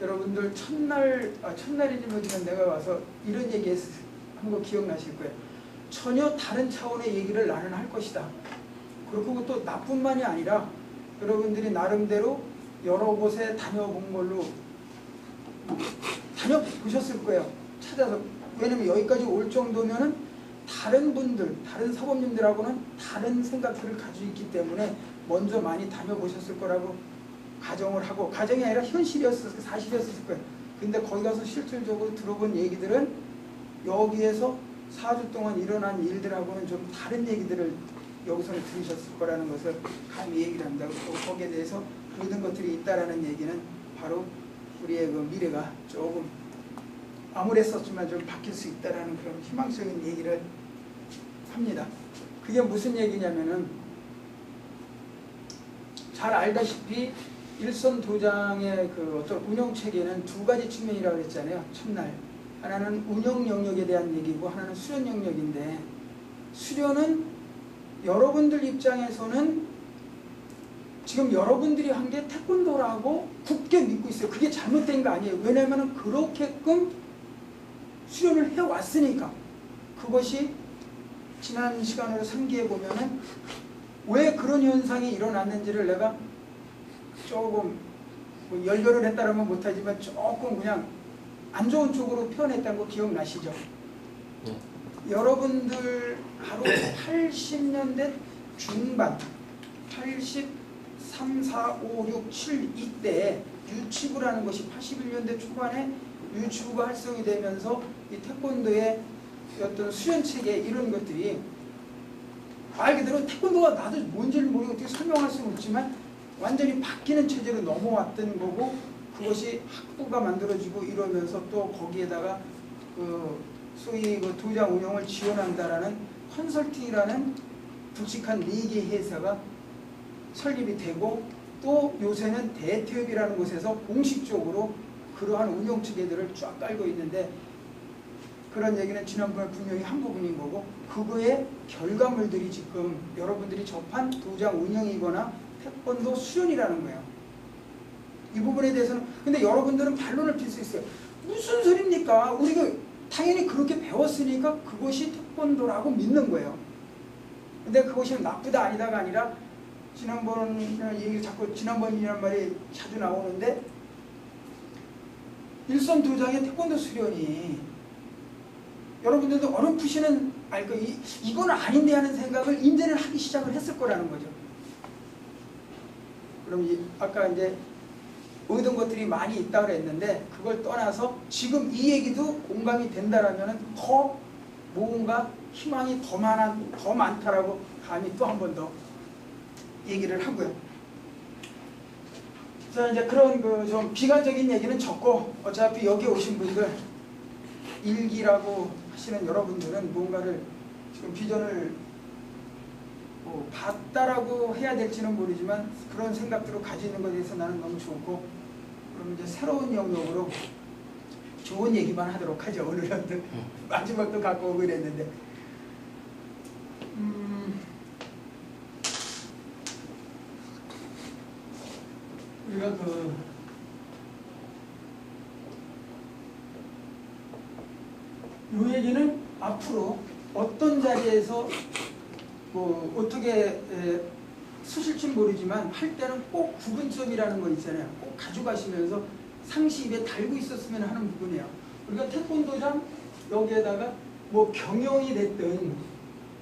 여러분들 첫날 아, 첫날이지 뭐지만 내가 와서 이런 얘기 한거 기억나실 거예요. 전혀 다른 차원의 얘기를 나는 할 것이다. 그리고 또 나뿐만이 아니라 여러분들이 나름대로 여러 곳에 다녀본 걸로 다녀보셨을 거예요. 찾아서 왜냐면 여기까지 올 정도면은 다른 분들, 다른 사범님들하고는 다른 생각들을 가지고 있기 때문에 먼저 많이 다녀보셨을 거라고 가정을 하고 가정이 아니라 현실이었을 사실이었을 거예요. 근데 거기 가서 실질적으로 들어본 얘기들은 여기에서 4주 동안 일어난 일들하고는 좀 다른 얘기들을 여기서는 들으셨을 거라는 것을 감히 얘기를 한다고 또 거기에 대해서 모든 것들이 있다라는 얘기는 바로 우리의 그 미래가 조금 암울했었지만 좀 바뀔 수 있다라는 그런 희망적인 얘기를 합니다. 그게 무슨 얘기냐면은 잘 알다시피 일선 도장의 그 어떤 운영 체계는 두 가지 측면이라고 했잖아요. 첫날 하나는 운영 영역에 대한 얘기고 하나는 수련 영역인데 수련은 여러분들 입장에서는 지금 여러분들이 한 게 태권도라고 굳게 믿고 있어요. 그게 잘못된 거 아니에요. 왜냐하면 그렇게끔 수련을 해왔으니까 그것이 지난 시간으로 상기해 보면은 왜 그런 현상이 일어났는지를 내가 조금 뭐 연결을 했다라면 못하지만 조금 그냥 안 좋은 쪽으로 표현했다는 거 기억나시죠? 네. 여러분들 바로 80년대 중반 83, 4, 5, 6, 7 이때 유치부라는 것이 81년대 초반에 유치부가 활성이 되면서 이 태권도의 어떤 수련체계 이런 것들이 말 그대로 태권도가 나도 뭔지를 모르고 어떻게 설명할 수는 없지만 완전히 바뀌는 체제로 넘어왔던 거고 그것이 학부가 만들어지고 이러면서 또 거기에다가 그 소위 그 도장 운영을 지원한다라는 컨설팅이라는 굵직한 네개 회사가 설립이 되고 또 요새는 대태협이라는 곳에서 공식적으로 그러한 운영 체계들을 쫙 깔고 있는데 그런 얘기는 지난번에 분명히 한 부분인 거고 그거의 결과물들이 지금 여러분들이 접한 도장 운영이거나 태권도 수련이라는 거예요. 이 부분에 대해서는 근데 여러분들은 반론을 필 수 있어요. 무슨 소리입니까? 우리가 당연히 그렇게 배웠으니까 그것이 태권도라고 믿는 거예요. 근데 그것이 나쁘다 아니다가 아니라 지난번 얘기 자꾸 지난번이란 말이 자주 나오는데 일선 도장의 태권도 수련이 여러분들도 어렴풋이는 알 거, 이, 이거는 아닌데 하는 생각을 인제는 하기 시작을 했을 거라는 거죠. 그럼 이, 아까 이제 모든 것들이 많이 있다고 그랬는데 그걸 떠나서 지금 이 얘기도 공감이 된다라면 더 뭔가 희망이 더 많아 더 많다라고 감히 또 한 번 더 얘기를 하고요. 그래서 이제 그런 그 좀 비관적인 얘기는 적고 어차피 여기 오신 분들 일기라고 하시는 여러분들은 뭔가를 지금 비전을 뭐 봤다라고 해야 될지는 모르지만 그런 생각들을 가지는 것에 대해서 나는 너무 좋고 그럼 이제 새로운 영역으로 좋은 얘기만 하도록 하죠. 오늘은 또 마지막도 갖고 오고 그랬는데. 음, 우리가 그 요 얘기는 앞으로 어떤 자리에서 뭐 어떻게 에, 쓰실지 모르지만 할 때는 꼭 구분점이라는 거 있잖아요. 꼭 가져가시면서 상시 입에 달고 있었으면 하는 부분이에요. 우리가 태권도장 여기에다가 뭐 경영이 됐든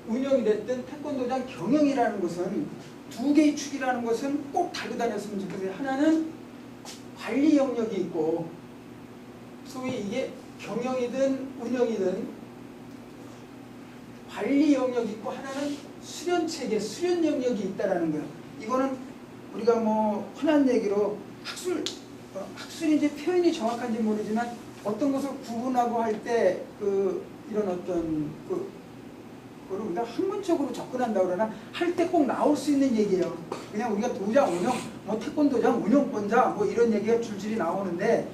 운영이 됐든 태권도장 경영이라는 것은 두 개의 축이라는 것은 꼭 달고 다녔으면 좋겠어요. 하나는 관리 영역이 있고 소위 이게 경영이든 운영이든 관리 영역이 있고 하나는 수련 체계, 수련 영역이 있다라는 거예요. 이거는 우리가 뭐 흔한 얘기로 학술, 어, 학술인지 표현이 정확한지 모르지만 어떤 것을 구분하고 할 때 그 이런 어떤 그 그걸 우리가 학문적으로 접근한다 그러나 할 때 꼭 나올 수 있는 얘기예요. 그냥 우리가 도장 운영, 뭐 태권도장 운영권자 뭐 이런 얘기가 줄줄이 나오는데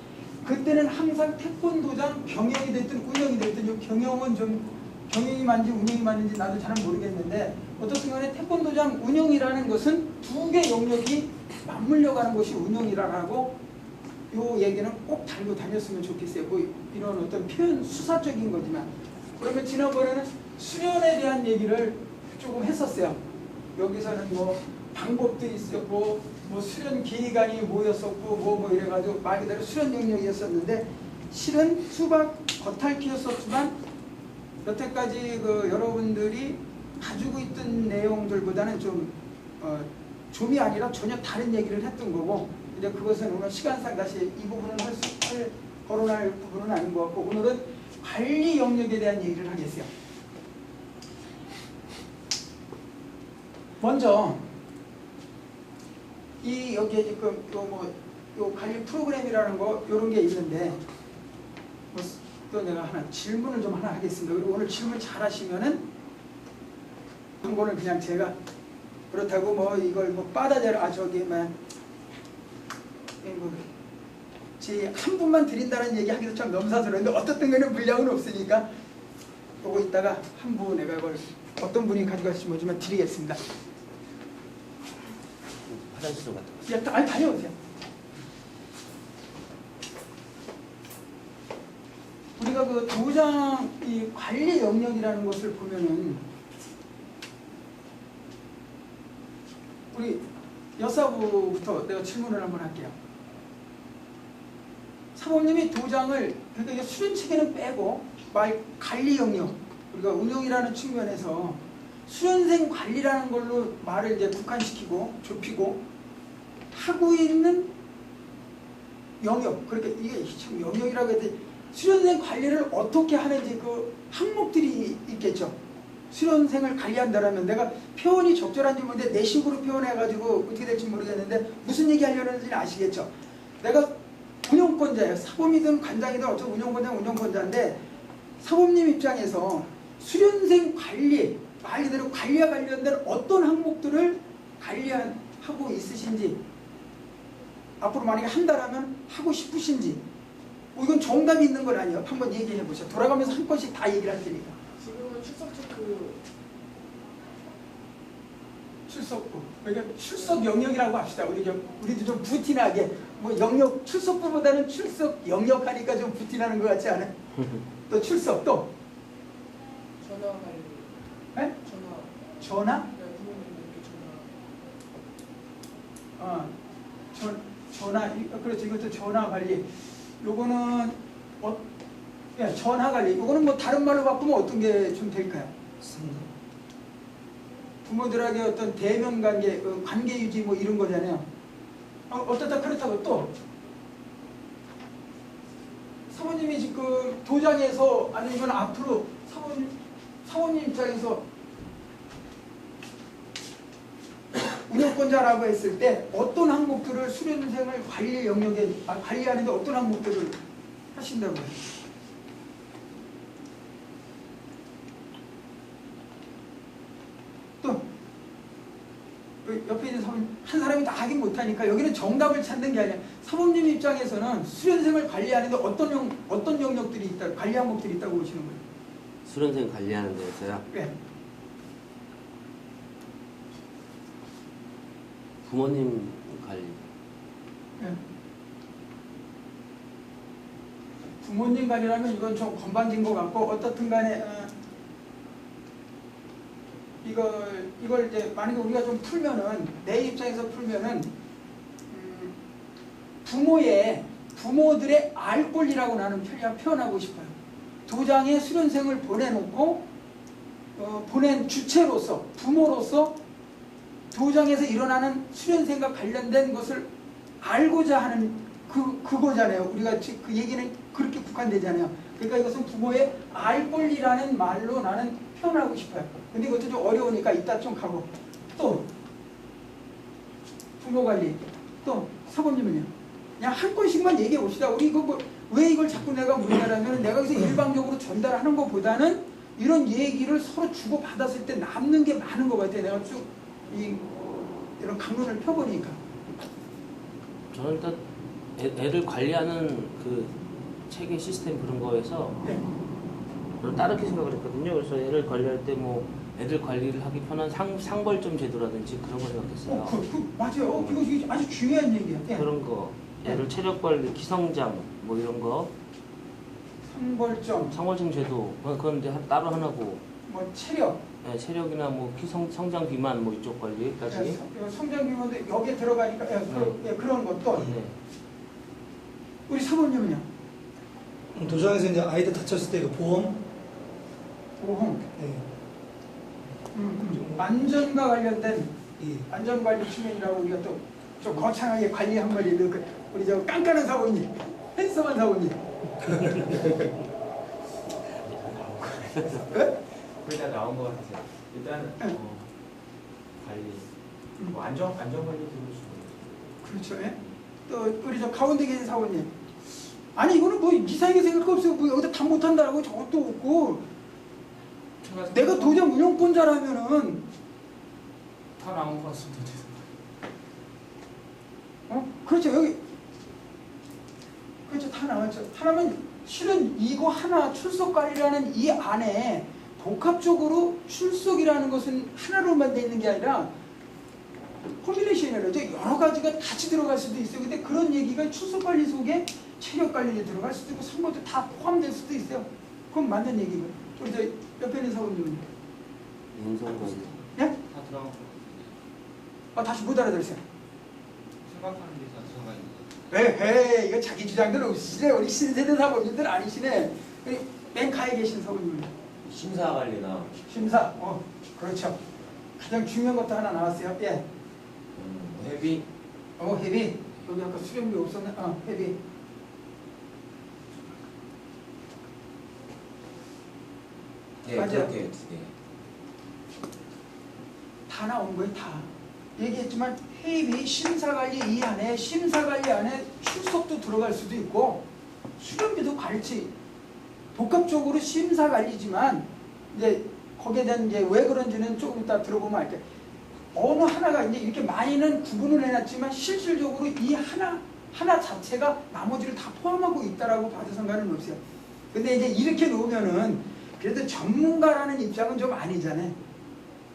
그때는 항상 태권도장 경영이 됐든 운영이 됐든 이 경영은 좀 경영이 맞는지 운영이 맞는지 나도 잘 모르겠는데 어떻든 간에 태권도장 운영이라는 것은 두 개 영역이 맞물려 가는 것이 운영이라고 요 얘기는 꼭 달고 다녔으면 좋겠어요. 뭐 이런 어떤 표현 수사적인 거지만 그러면 지난번에는 수련에 대한 얘기를 조금 했었어요. 여기서는 뭐 방법도 있었고 뭐 수련 기관이 모였었고 뭐뭐 이래가지고 말 그대로 수련 영역이었었는데 실은 수박 겉핥기였었지만 여태까지 그 여러분들이 가지고 있던 내용들보다는 좀 어, 좀이 아니라 전혀 다른 얘기를 했던 거고 이제 그것은 오늘 시간상 다시 이 부분은 할 수, 할, 거론할 부분은 아닌 것 같고 오늘은 관리 영역에 대한 얘기를 하겠어요. 먼저 이 여기에 지금 요뭐요 관리 프로그램이라는 거 요런 게 있는데 뭐 또 내가 하나 질문을 좀 하나 하겠습니다. 그리고 오늘 질문 잘 하시면은 한거는 그냥 제가 그렇다고 뭐 이걸 뭐 빠다자를 아 저기 뭐 제 한 분만 드린다는 얘기 하기도 참 넘사스러운데 어떻든 간에 분량은 없으니까 보고 있다가 한 분 내가 그걸 어떤 분이 가져가실지 모르지만 드리겠습니다. 화장실 좀 갔다 왔어. 야, 다- 아니 다녀오세요. 우리가 그 도장 이 관리 영역이라는 것을 보면은 우리 여사부부터 내가 질문을 한번 할게요. 사모님이 도장을 그러니까 이게 수련 체계는 빼고 말 관리 영역 우리가 운영이라는 측면에서 수련생 관리라는 걸로 말을 이제 국한시키고 좁히고 하고 있는 영역 그렇게 이게 참 영역이라고 해야 돼 수련생 관리를 어떻게 하는지 그 항목들이 있겠죠. 수련생을 관리한다라면 내가 표현이 적절한지 모르는데 내 식으로 표현해가지고 어떻게 될지 모르겠는데 무슨 얘기 하려는지는 아시겠죠. 내가 운영권자예요. 사범이든 관장이든 어쩌고 운영권자 는 운영권자인데 사범님 입장에서 수련생 관리 말 그대로 관리와 관련된 어떤 항목들을 관리하고 있으신지 앞으로 만약에 한다라면 하고 싶으신지 뭐 이건 정답이 있는 건 아니에요. 한번 얘기해 보세요. 돌아가면서 한 건씩 다 얘기를 할 테니까. 지금은 출석 체크 출석부. 그러니까 출석 영역이라고 합시다. 우리 좀 우리도 좀 부티나게 뭐 영역 출석부보다는 출석 영역 하니까 좀 부티나는 것 같지 않아요? 또 출석 또 전화 관리 네? 전화 전화? 네, 어, 전, 전화, 그렇죠. 이것도 전화 관리. 요거는, 어, 예, 전화 관리. 요거는 뭐 다른 말로 바꾸면 어떤 게 좀 될까요? 상담. 부모들에게 어떤 대면 관계, 어, 관계 유지 뭐 이런 거잖아요. 어, 어떻다 그렇다고 또 사모님이 지금 도장에서 아니면 앞으로 사모님, 사모님 입장에서 운영권자라고 했을 때 어떤 항목들을 수련생을 관리 영역에 아, 관리하는데 어떤 항목들을 하신다고 해요? 또그 옆에 있는 사모님 한 사람이 다 하긴 못하니까 여기는 정답을 찾는 게 아니라 사모님 입장에서는 수련생을 관리하는데 어떤 영, 어떤 영역들이 있다 관리 항목들이 있다고 보시는 거예요? 수련생 관리하는 데서요. 네. 부모님 관리. 네. 부모님 관리라면 이건 좀 건방진 것 같고 어떻든 간에 어, 이걸 이걸 이제 만약에 우리가 좀 풀면은 내 입장에서 풀면은 음, 부모의 부모들의 알 권리라고 나는 표현- 표현하고 싶어요. 도장에 수련생을 보내놓고 어, 보낸 주체로서 부모로서 도장에서 일어나는 수련생과 관련된 것을 알고자 하는 그 그거잖아요. 우리가 지- 그 얘기는 그렇게 국한되잖아요. 그러니까 이것은 부모의 알 권리라는 말로 나는 표현하고 싶어요. 근데 이것도 좀 어려우니까 이따 좀 가고 또 부모 관리 또 사모님은요. 그냥 한 건씩만 얘기해 봅시다. 우리 이거 뭐, 왜 이걸 자꾸 내가 묻냐라면 내가 여기서 일방적으로 전달하는 것보다는 이런 얘기를 서로 주고 받았을 때 남는 게 많은 것 같아요. 내가 쭉 이 이런 강론을 펴보니까. 저는 일단 애, 애를 관리하는 그 체계 시스템 그런 거에서 네. 저는 따르게 생각을 했거든요. 그래서 애를 관리할 때 뭐 애들 관리를 하기 편한 상, 상벌점 제도라든지 그런 거 생각했어요. 어, 그, 그 맞아요. 어, 이거, 아주 중요한 얘기야. 예. 그런 거 애들 체력 관리, 기성장 뭐 이런 거 상벌점, 상벌점 제도 그건 따로 하나고 뭐 체력, 예, 체력이나 뭐 기성 성장 비만 뭐 이쪽 예, 관리까지 성- 성장 비만도 여기에 들어가니까 예, 그, 예, 그런 것도 네. 우리 사모님은요? 도장에서 이제 아이들 다쳤을 때 그 보험, 보험, 네, 음, 음. 안전과 관련된 이 안전관리 측면이라고 우리가 또 좀 거창하게 관리한 거리 그 우리 저 깐깐한 사모님, 핸섬한 사모님. 예? 거의 다 나온 것 같아요. 일단 네. 어, 관리, 음. 뭐 안전 안전 관리 들을 수 그렇죠. 예? 또 우리 저 가운데 계신 사모님. 아니 이거는 뭐 이상하게 생각 없어요. 뭐 여기다 다 못한다라고 저것도 없고. 내가 도장 운영권자라면은 다 나온 것 같습니다. 어? 그렇죠. 여기 그렇죠. 다 나왔죠. 하나면 실은 이거 하나 출석 관리라는 이 안에 복합적으로 출석이라는 것은 하나로만 돼 있는 게 아니라 콤비네이션이라고 죠 여러 가지가 같이 들어갈 수도 있어요. 근데 그런 얘기가 출석 관리 속에 체력 관리에 들어갈 수도 있고 선거도 다 포함될 수도 있어요. 그건 맞는 얘기고. 우리 저 옆에 있는 사원님은 인성 관리. 예? 다 들어간 것 같아요. 아, 다시 못 알아들었어요. 생각하는 게다 들어가 있는 것 에헤 이거 자기 주장들 없으시네 우리 신세대 사모님들 아니시네 우리 맨 가에 계신 사모님 심사 관리나 심사 어 그렇죠. 가장 중요한 것도 하나 나왔어요. 예. 음, 회비? 어 헤비. 여기 아까 수령비 없었네. 어 헤비. 네 맞아요. 그렇게 두 개. 다 나온 거예요 다. 얘기했지만 회비 심사관리 이 안에 심사관리 안에 출석도 들어갈 수도 있고 수령비도 갈지 복합적으로 심사 관리지만 이제 거기에 대한 이제 왜 그런지는 조금 이따 들어보면 알게 어느 하나가 이제 이렇게 많이는 구분을 해놨지만 실질적으로 이 하나 하나 자체가 나머지를 다 포함하고 있다라고 봐도 상관은 없어요. 근데 이제 이렇게 놓으면은 그래도 전문가라는 입장은 좀 아니잖아요.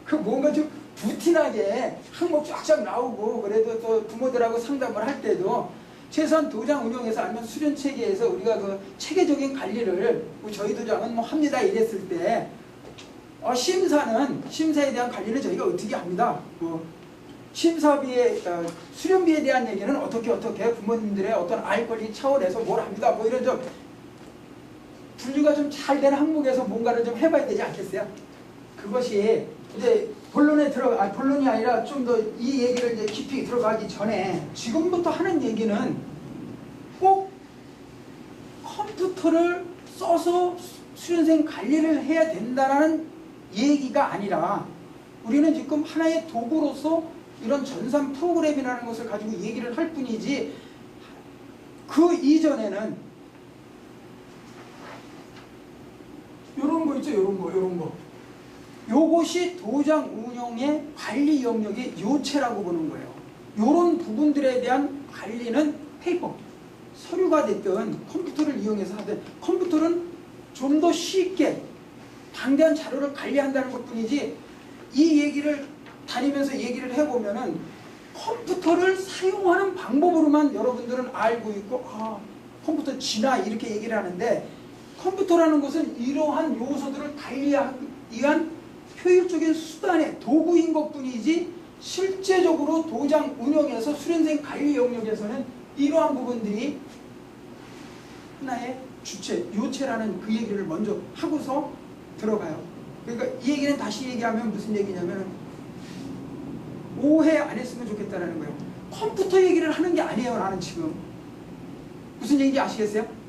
그 뭔가 좀 부티나게 항목 쫙쫙 나오고 그래도 또 부모들하고 상담을 할 때도 최소한 도장 운영에서 아니면 수련 체계에서 우리가 그 체계적인 관리를 뭐 저희 도장은 뭐 합니다 이랬을 때 어, 심사는 심사에 대한 관리는 저희가 어떻게 합니다. 뭐 심사비에 어, 수련비에 대한 얘기는 어떻게 어떻게 부모님들의 어떤 알 권리 차원에서 뭘 합니다. 뭐 이런 좀 분류가 좀 잘 된 항목에서 뭔가를 좀 해봐야 되지 않겠어요? 그것이 이제 본론에 들어 아 본론이 아니라 좀 더 이 얘기를 이제 깊이 들어가기 전에 지금부터 하는 얘기는 꼭 컴퓨터를 써서 수련생 관리를 해야 된다라는 얘기가 아니라 우리는 지금 하나의 도구로서 이런 전산 프로그램이라는 것을 가지고 얘기를 할 뿐이지 그 이전에는 요런 거 있죠? 요런 거 요런 거 요것이 도장 운영의 관리 영역의 요체라고 보는 거예요. 요런 부분들에 대한 관리는 페이퍼 서류가 됐든 컴퓨터를 이용해서 하든 컴퓨터는 좀 더 쉽게 방대한 자료를 관리한다는 것 뿐이지 이 얘기를 다니면서 얘기를 해보면은 컴퓨터를 사용하는 방법으로만 여러분들은 알고 있고 아 컴퓨터 지나 이렇게 얘기를 하는데 컴퓨터라는 것은 이러한 요소들을 관리하기 위한 효율적인 수단의 도구인 것 뿐이지 실제적으로 도장 운영에서 수련생 관리 영역에서는 이러한 부분들이 하나의 주체, 요체라는 그 얘기를 먼저 하고서 들어가요. 그러니까 이 얘기는 다시 얘기하면 무슨 얘기냐면 오해 안 했으면 좋겠다는 거예요. 컴퓨터 얘기를 하는 게 아니에요, 나는 지금. 무슨 얘기인지 아시겠어요?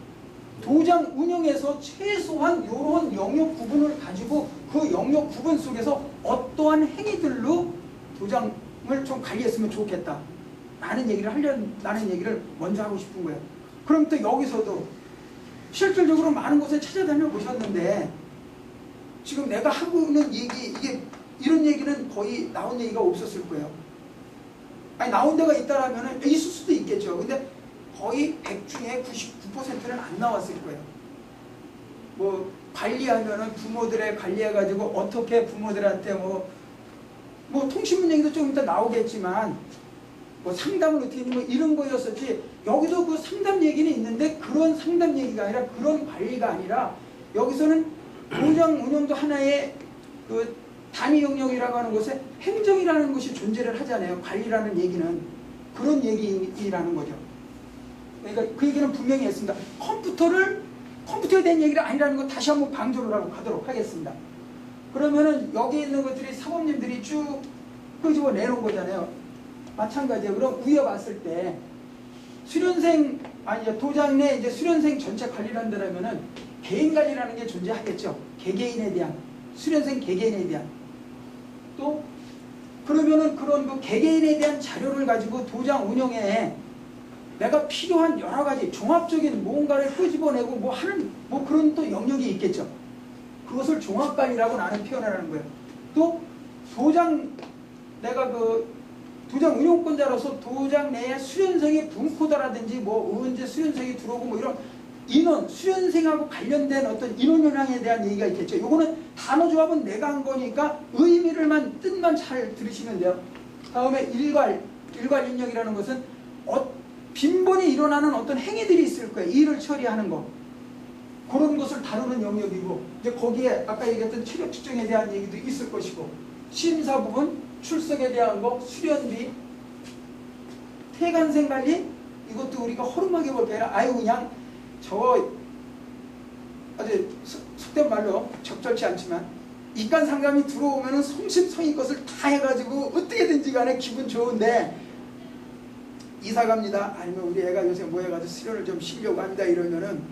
도장 운영에서 최소한 이런 영역 구분을 가지고 그 영역 구분 속에서 어떠한 행위들로 도장을 좀 관리했으면 좋겠다. 라는 얘기를 하려는 얘기를 먼저 하고 싶은 거예요. 그럼 또 여기서도 실질적으로 많은 곳에 찾아다녀 보셨는데 지금 내가 하고 있는 얘기 이게 이런 얘기는 거의 나온 얘기가 없었을 거예요. 아니 나온 데가 있다라면은 있을 수도 있겠죠. 근데 거의 100 중에 99%는 안 나왔을 거예요. 뭐 관리하면은 부모들의 관리해가지고 어떻게 부모들한테 뭐, 뭐 통신문 얘기도 좀 이따 나오겠지만 뭐 상담을 어떻게 하니 뭐 이런 거였었지 여기도 그 상담 얘기는 있는데 그런 상담 얘기가 아니라 그런 관리가 아니라 여기서는 공장 운영도 하나의 그 단위 영역이라고 하는 것에 행정이라는 것이 존재를 하잖아요. 관리라는 얘기는 그런 얘기라는 거죠. 그러니까 그 얘기는 분명히 했습니다. 컴퓨터를 컴퓨터에 대한 얘기가 아니라는 거 다시 한번 강조를 하고 가도록 하겠습니다. 그러면은 여기 있는 것들이 사범님들이 쭉 끄집어 내놓은 거잖아요. 마찬가지예요. 그럼 위에 봤을 때 수련생 아니 이제 도장 내 이제 수련생 전체 관리를 한다면은 개인 관리라는 게 존재하겠죠. 개개인에 대한 수련생 개개인에 대한 또 그러면은 그런 그 개개인에 대한 자료를 가지고 도장 운영에 내가 필요한 여러 가지 종합적인 뭔가를 끄집어내고 뭐 하는 뭐 그런 또 영역이 있겠죠. 그것을 종합관리라고 나는 표현하는 거예요. 또 도장 내가 그 도장 운영권자로서 도장 내에 수련생의 분코드라든지 뭐 언제 수련생이 들어오고 뭐 이런 인원, 수련생하고 관련된 어떤 인원 현황에 대한 얘기가 있겠죠. 요거는 단어 조합은 내가 한 거니까 의미를만 뜻만 잘 들으시면 돼요. 다음에 일괄, 일괄 인력이라는 것은 어, 빈번히 일어나는 어떤 행위들이 있을 거예요. 일을 처리하는 거. 그런 것을 다루는 영역이고 이제 거기에 아까 얘기했던 체력 측정에 대한 얘기도 있을 것이고 심사 부분, 출석에 대한 거, 수련비, 태간생 관리 이것도 우리가 허름하게 볼게 아니라 아유 그냥 저 아주 속- 속된 말로 적절치 않지만 입간 상담이 들어오면은 성심성의껏을 다 해가지고 어떻게든지 간에 기분 좋은데 이사 갑니다 아니면 우리 애가 요새 뭐 해가지고 수련을 좀 쉬려고 합니다 이러면은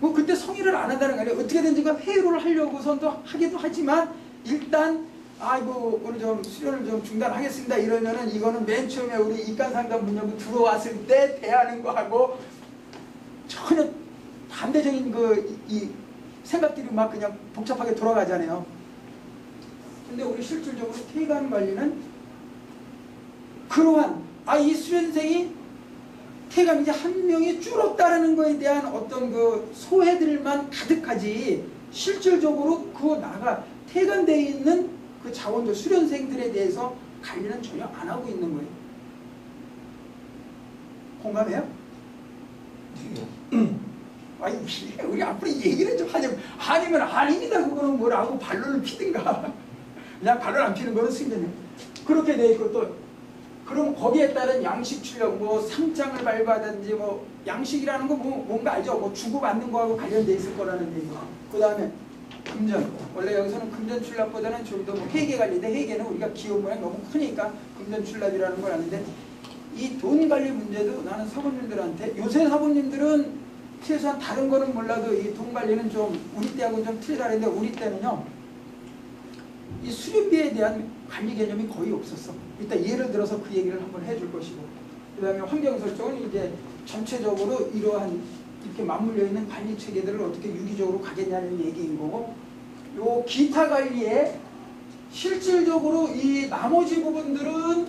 뭐 그때 성의를 안 한다는 거 아니에요 어떻게든지 간 회유를 하려고선도 하기도 하지만 일단 아이고 오늘 좀 수련을 좀 중단하겠습니다 이러면은 이거는 맨 처음에 우리 입간 상담 문여부 들어왔을 때 대하는 거하고 전혀 반대적인 그 이 생각들이 막 그냥 복잡하게 돌아가잖아요. 근데 우리 실질적으로 퇴관 관리는 그러한 아 이 수련생이 퇴관 이제 한 명이 줄었다는 거에 대한 어떤 그 소회들만 가득하지 실질적으로 그 나가 퇴관되어 있는 그 자원들 수련생들에 대해서 관리는 전혀 안 하고 있는 거예요. 공감해요? 아니 우리 앞으로 얘기를 좀 하자면 아니면 아닙니다 그거는 뭐라고 반론을 피든가 그냥 반론 안 피는 거는 승전이에요 그렇게 돼 있고 또 그럼 거기에 따른 양식 출력 뭐 상장을 발부하든지 뭐 양식이라는 거 뭐 뭔가 알죠? 뭐 주고받는 거하고 관련돼 있을 거라는 얘기고 그 다음에 금전. 원래 여기서는 금전 출납보다는 좀 더 뭐 회계 관리인데 회계는 우리가 기업 모양 너무 크니까 금전 출납이라는 걸 아는데 이 돈 관리 문제도 나는 사모님들한테 요새 사모님들은 최소한 다른 거는 몰라도 이 돈 관리는 좀 우리 때하고는 좀 틀리다는데 우리 때는요 이 수련비에 대한 관리 개념이 거의 없었어. 일단 예를 들어서 그 얘기를 한번 해줄 것이고 그 다음에 환경 설정은 이제 전체적으로 이러한 이렇게 맞물려 있는 관리 체계들을 어떻게 유기적으로 가겠냐는 얘기인 거고 요 기타 관리에 실질적으로 이 나머지 부분들은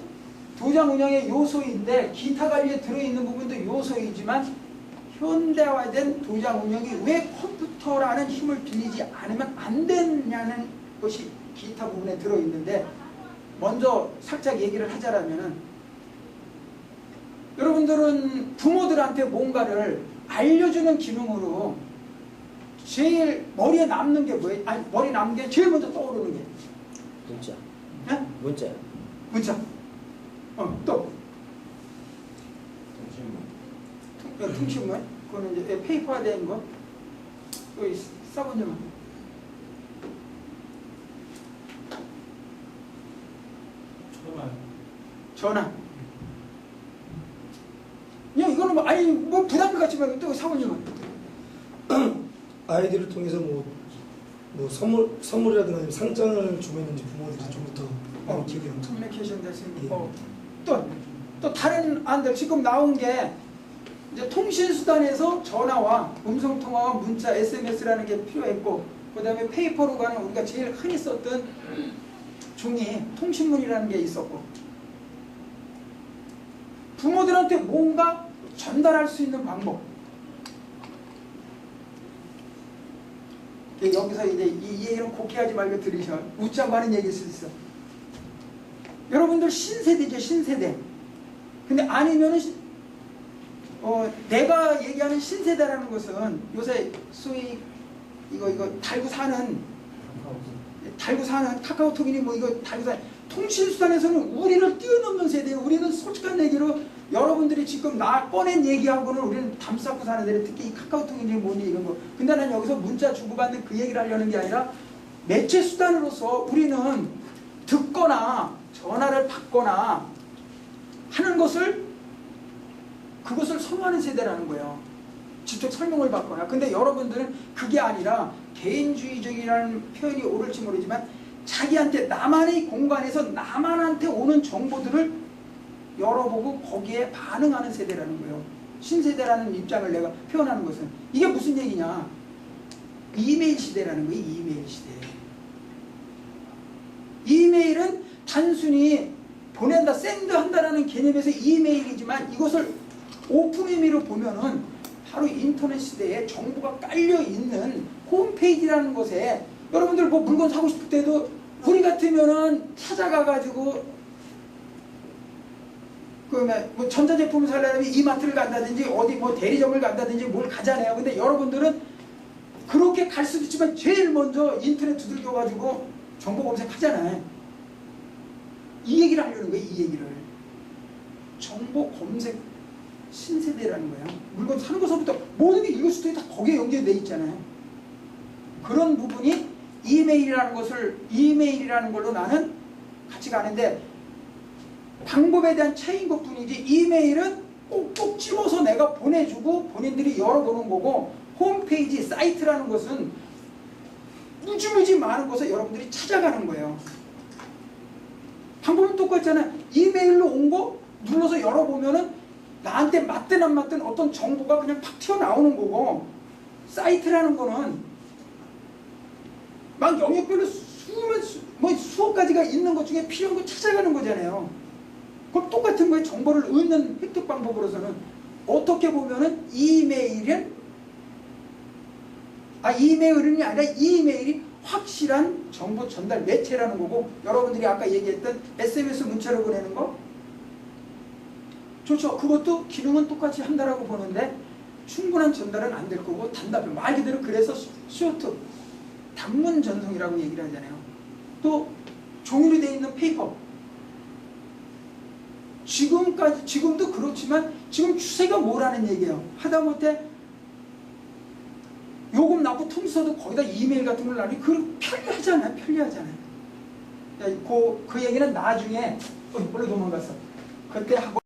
도장 운영의 요소인데 기타 관리에 들어있는 부분도 요소이지만 현대화된 도장 운영이 왜 컴퓨터라는 힘을 빌리지 않으면 안 되냐는 것이 기타 부분에 들어있는데 먼저 살짝 얘기를 하자라면은 여러분들은 부모들한테 뭔가를 알려주는 기능으로 제일 머리에 남는 게 뭐예요? 아니 머리에 남는 게 제일 먼저 떠오르는 게 문자. 네? 문자요. 문자 어, 또 통신문. 통- 어, 통신문 그거는 이제 페이퍼화된 거 여기 써본 적은 정말 전화. 그냥 이거는 뭐 아니 뭐 부담을 갖지 말고 또 사본 적은 아이들을 통해서 뭐, 뭐 선물, 선물이라든가 아니면 상장을 주면 이제 부모들이 좀더 어, 기억이 남죠. 커뮤니케이션 됐으니 예. 어, 또, 또 다른 안들 지금 나온 게 이제 통신 수단에서 전화와 음성 통화와 문자, SMS라는 게 필요했고 그 다음에 페이퍼로 가는 우리가 제일 흔히 썼던 종이 통신문이라는 게 있었고 부모들한테 뭔가 전달할 수 있는 방법. 예, 여기서 이제 이, 이 얘기는 곡해하지 말고 들으셔 웃자고 하는 얘기일 수 있어. 여러분들 신세대죠 신세대. 근데 아니면은 시- 어, 내가 얘기하는 신세대라는 것은 요새 소위 이거 이거 달고 사는 달고 사는 카카오톡이니 뭐 이거 달고 사는 통신수단에서는 우리를 뛰어넘는 세대예요. 우리는 솔직한 얘기로 여러분들이 지금 나 꺼낸 얘기하고는 우리는 담쌓고 사는 데를 특히 이 카카오톡이니 뭐니 이런 거. 근데 난 여기서 문자 주고받는 그 얘기를 하려는 게 아니라 매체 수단으로서 우리는 듣거나 전화를 받거나 하는 것을 그것을 선호하는 세대라는 거예요. 직접 설명을 받거나. 근데 여러분들은 그게 아니라 개인주의적이라는 표현이 옳을지 모르지만 자기한테 나만의 공간에서 나만한테 오는 정보들을 열어보고 거기에 반응하는 세대라는 거예요. 신세대라는 입장을 내가 표현하는 것은 이게 무슨 얘기냐? 이메일 시대라는 거예요. 이메일 시대. 이메일은 단순히 보낸다, 샌드 한다라는 개념에서 이메일이지만 이것을 오픈 의미로 보면은 바로 인터넷 시대에 정보가 깔려 있는 홈페이지라는 곳에 여러분들 뭐 물건 사고 싶을 때도 우리 같으면은 찾아가 가지고 그뭐 전자제품을 살려면 이마트를 간다든지 어디 뭐 대리점을 간다든지 뭘 가잖아요. 근데 여러분들은 그렇게 갈 수도 있지만 제일 먼저 인터넷 두들겨 가지고 정보 검색하잖아요. 이 얘기를 하려는 거예요. 이 얘기를 정보 검색 신세대라는 거예요. 물건 사는 것부터 모든 게 이것부터 다 거기에 연결돼 있잖아요. 그런 부분이 이메일이라는 것을 이메일이라는 걸로 나는 같이 가는데 방법에 대한 차이인 것 뿐이지 이메일은 꼭꼭 집어서 내가 보내주고 본인들이 열어보는 거고 홈페이지 사이트라는 것은 무지무지 많은 곳에 여러분들이 찾아가는 거예요. 방법은 똑같잖아요. 이메일로 온 거 눌러서 열어보면은 나한테 맞든 안 맞든 어떤 정보가 그냥 팍 튀어나오는 거고 사이트라는 거는 막 영역별로 수만 수, 뭐 수억 가지가 있는 것 중에 필요한 거 찾아가는 거잖아요. 그럼 똑같은 거에 정보를 얻는 획득 방법으로서는 어떻게 보면은 이메일은 아 이메일이 아니라 이메일이 확실한 정보 전달 매체라는 거고 여러분들이 아까 얘기했던 SMS 문자로 보내는 거 좋죠. 그것도 기능은 똑같이 한다라고 보는데 충분한 전달은 안 될 거고 단답형 말 그대로 그래서 쇼트 단문 전송이라고 얘기를 하잖아요. 또 종이로 되어 있는 페이퍼 지금까지 지금도 그렇지만 지금 추세가 뭐라는 얘기예요. 하다못해 요금 납부 통지서도 거기다 이메일 같은 걸 나누니 그 편리하잖아요. 편리하잖아요. 야, 그, 그 얘기는 나중에 어, 원래 도망갔어. 그때 하고